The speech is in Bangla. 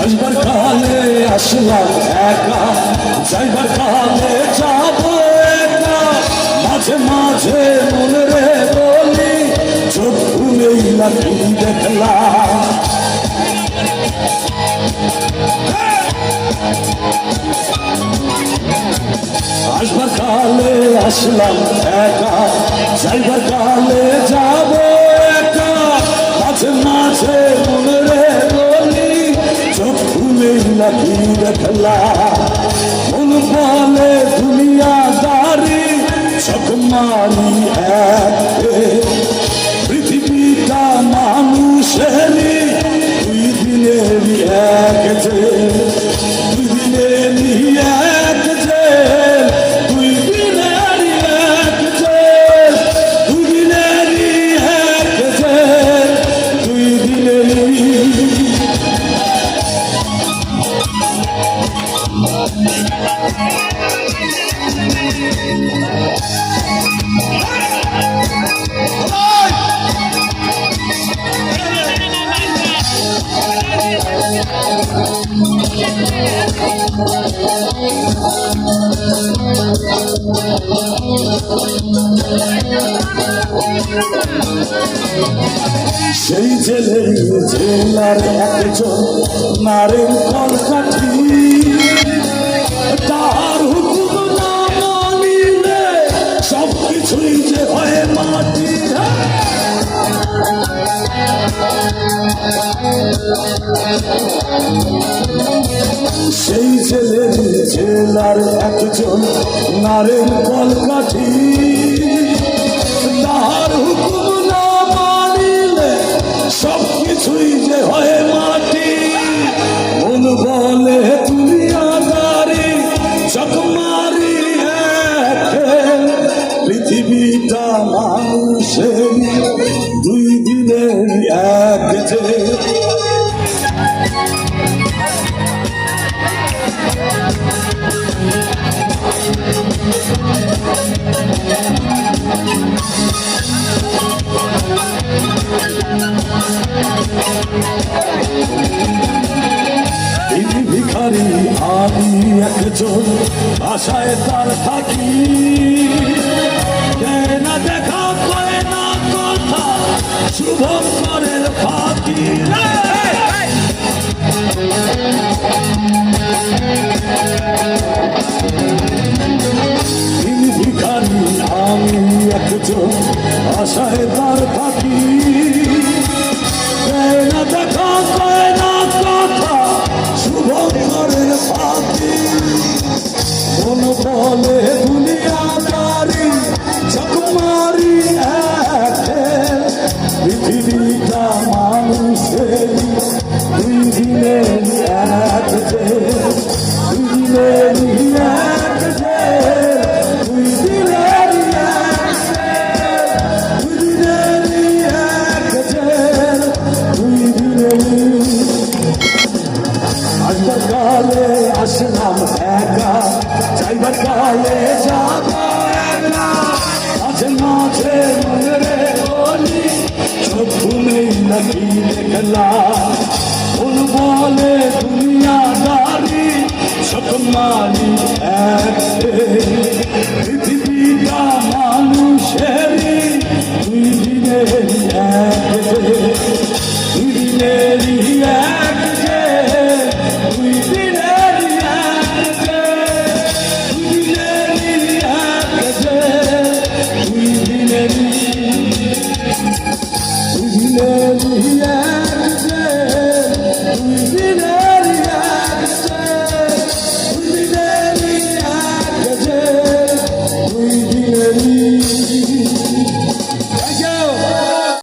আসবার কালে আসলাম একা, যাইবার কালে যাব একা। মাঝে মাঝে মনে রে বলি, চোখ খুলেই লাঠি দেখলাম। আসবার কালে আসলাম একা, যাইবার কালে লাঠি দেখলা মন বলে দুনিয়া দারি মারি একে পৃথিবীটা মানুষেরই দুই দিনেরই এক সেই জেলের জেলার একজন নারেন কলকাঠি। সেই জেলের জেলার একজন নারেন কলকাঠি। তার হুকুম না মানিলে সব কিছুই যে হয় মাটি। মন বলে দুনিয়াদারি চকমারি পৃথিবীটা মানুষের দুই দিনের এক যে ভিখারি আমি একজন আশায় তার থাকি। না দেখা করে না কথা, শুভঙ্করের ফাঁকি। তিনি ভিখারি, আমি একজন আশায় তার মাঝে মনে বলি চোখ নেই নাকি দেখলা। ফুল বলে দুনিয়া দারি সকমালি এক